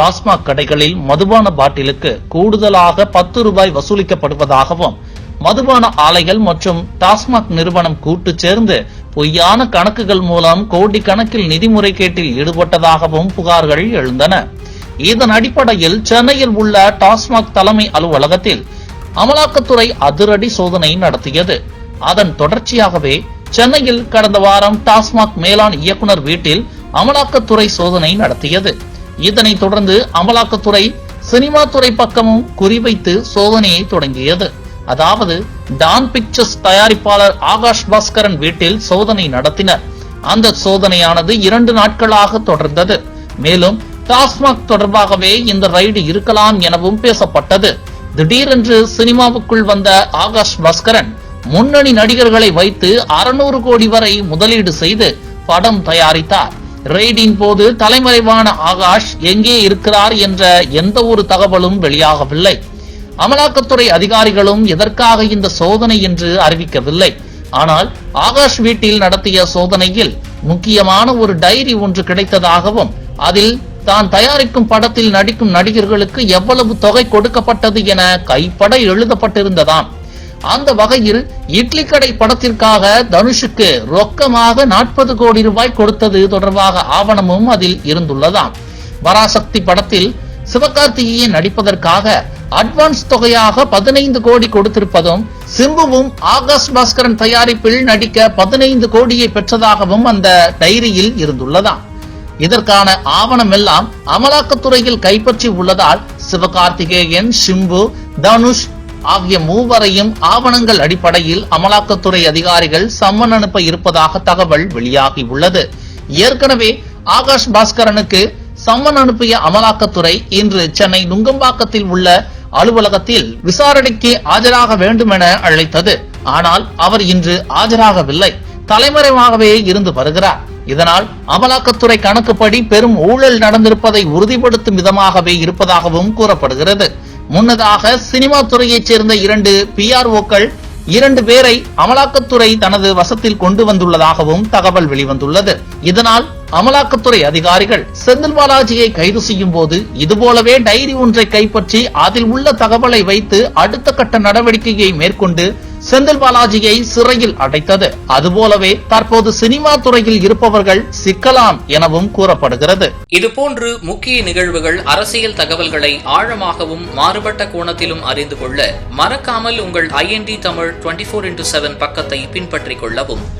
டாஸ்மாக் கடைகளில் மதுபான பாட்டிலுக்கு கூடுதலாக பத்து ரூபாய் வசூலிக்கப்படுவதாகவும் மதுபான ஆலைகள் மற்றும் டாஸ்மாக் நிறுவனம் கூட்டு சேர்ந்து பொய்யான கணக்குகள் மூலம் கோடி கணக்கில் நிதி முறைகேட்டில் ஈடுபட்டதாகவும் புகார்கள் எழுந்தன. இதன் அடிப்படையில் சென்னையில் உள்ள டாஸ்மாக் தலைமை அலுவலகத்தில் அமலாக்கத்துறை அதிரடி சோதனை நடத்தியது. அதன் தொடர்ச்சியாகவே சென்னையில் கடந்த வாரம் டாஸ்மாக் மேலாண் இயக்குனர் வீட்டில் அமலாக்கத்துறை சோதனை நடத்தியது. இதனைத் தொடர்ந்து அமலாக்கத்துறை சினிமா துறை பக்கமும் குறிவைத்து சோதனையை தொடங்கியது. அதாவது டான் பிக்சர்ஸ் தயாரிப்பாளர் ஆகாஷ் பாஸ்கரன் வீட்டில் சோதனை நடத்தினர். அந்த சோதனையானது இரண்டு நாட்களாக தொடர்ந்தது. மேலும் டாஸ்மாக் தொடர்பாகவே இந்த ரைடு இருக்கலாம் எனவும் பேசப்பட்டது. திடீரென்று சினிமாவுக்குள் வந்த ஆகாஷ் பாஸ்கரன் முன்னணி நடிகர்களை வைத்து அறுநூறு கோடி வரை முதலீடு செய்து படம் தயாரித்தார். ரெய்டின் போது தலைமறைவான ஆகாஷ் எங்கே இருக்கிறார் என்ற எந்த ஒரு தகவலும் வெளியாகவில்லை. அமலாக்கத்துறை அதிகாரிகளும் எதற்காக இந்த சோதனை என்று அறிவிக்கவில்லை. ஆனால் ஆகாஷ் வீட்டில் நடத்திய சோதனையில் முக்கியமான ஒரு டைரி ஒன்று கிடைத்ததாகவும் அதில் தான் தயாரிக்கும் படத்தில் நடிக்கும் நடிகர்களுக்கு எவ்வளவு தொகை கொடுக்கப்பட்டது என கைப்பட எழுதப்பட்டிருந்ததாம். அந்த வகையில் இட்லி கடை படத்திற்காக தனுஷுக்கு ரொக்கமாக நாற்பது கோடி ரூபாய் கொடுத்தது தொடர்பாக ஆவணமும் அதில் இருந்துள்ளதாம். பராசக்தி படத்தில் சிவகார்த்திகேயன் நடிப்பதற்காக அட்வான்ஸ் தொகையாக பதினைந்து கோடி கொடுத்திருப்பதும் சிம்புவும் ஆகாஷ் பாஸ்கரன் தயாரிப்பில் நடிக்க பதினைந்து கோடியை பெற்றதாகவும் அந்த டைரியில் இருந்துள்ளதாம். இதற்கான ஆவணம் எல்லாம் அமலாக்கத்துறையில் கைப்பற்றி உள்ளதால் சிவகார்த்திகேயன் சிம்பு தனுஷ் ஆகிய மூவரையும் ஆவணங்கள் அடிப்படையில் அமலாக்கத்துறை அதிகாரிகள் சம்மன் அனுப்ப இருப்பதாக தகவல் வெளியாகி உள்ளது. ஏற்கனவே ஆகாஷ் பாஸ்கரனுக்கு சம்மன் அனுப்பிய அமலாக்கத்துறை இன்று சென்னை நுங்கம்பாக்கத்தில் உள்ள அலுவலகத்தில் விசாரணைக்கு ஆஜராக வேண்டும் என அழைத்தது. ஆனால் அவர் இன்று ஆஜராகவில்லை. தலைமறைவாகவே இருந்து வருகிறார். இதனால் அமலாக்கத்துறை கணக்குப்படி பெரும் ஊழல் நடந்திருப்பதை உறுதிப்படுத்தும் விதமாகவே இருப்பதாகவும் கூறப்படுகிறது. முன்னதாக சினிமா துறையைச் சேர்ந்த இரண்டு பிஆர்ஓக்கள் இரண்டு பேரை அமலாக்கத்துறை தனது வசத்தில் கொண்டு வந்துள்ளதாகவும் தகவல் வெளிவந்துள்ளது. இதனால் அமலாக்கத்துறை அதிகாரிகள் செந்தில் பாலாஜியை கைது செய்யும் போது இதுபோலவே டைரி ஒன்றை கைப்பற்றி அதில் உள்ள தகவலை வைத்து அடுத்த கட்ட நடவடிக்கையை மேற்கொண்டு செந்தில் பாலாஜியை சிறையில் அடைத்தது. அதுபோலவே தற்போது சினிமா துறையில் இருப்பவர்கள் சிக்கலாம் எனவும் கூறப்படுகிறது. இதுபோன்று முக்கிய நிகழ்வுகள் அரசியல் தகவல்களை ஆழமாகவும் மாறுபட்ட கோணத்திலும் அறிந்து கொள்ள மறக்காமல் உங்கள் IND Tamil twenty four into seven பக்கத்தை பின்பற்றிக் கொள்ளவும்.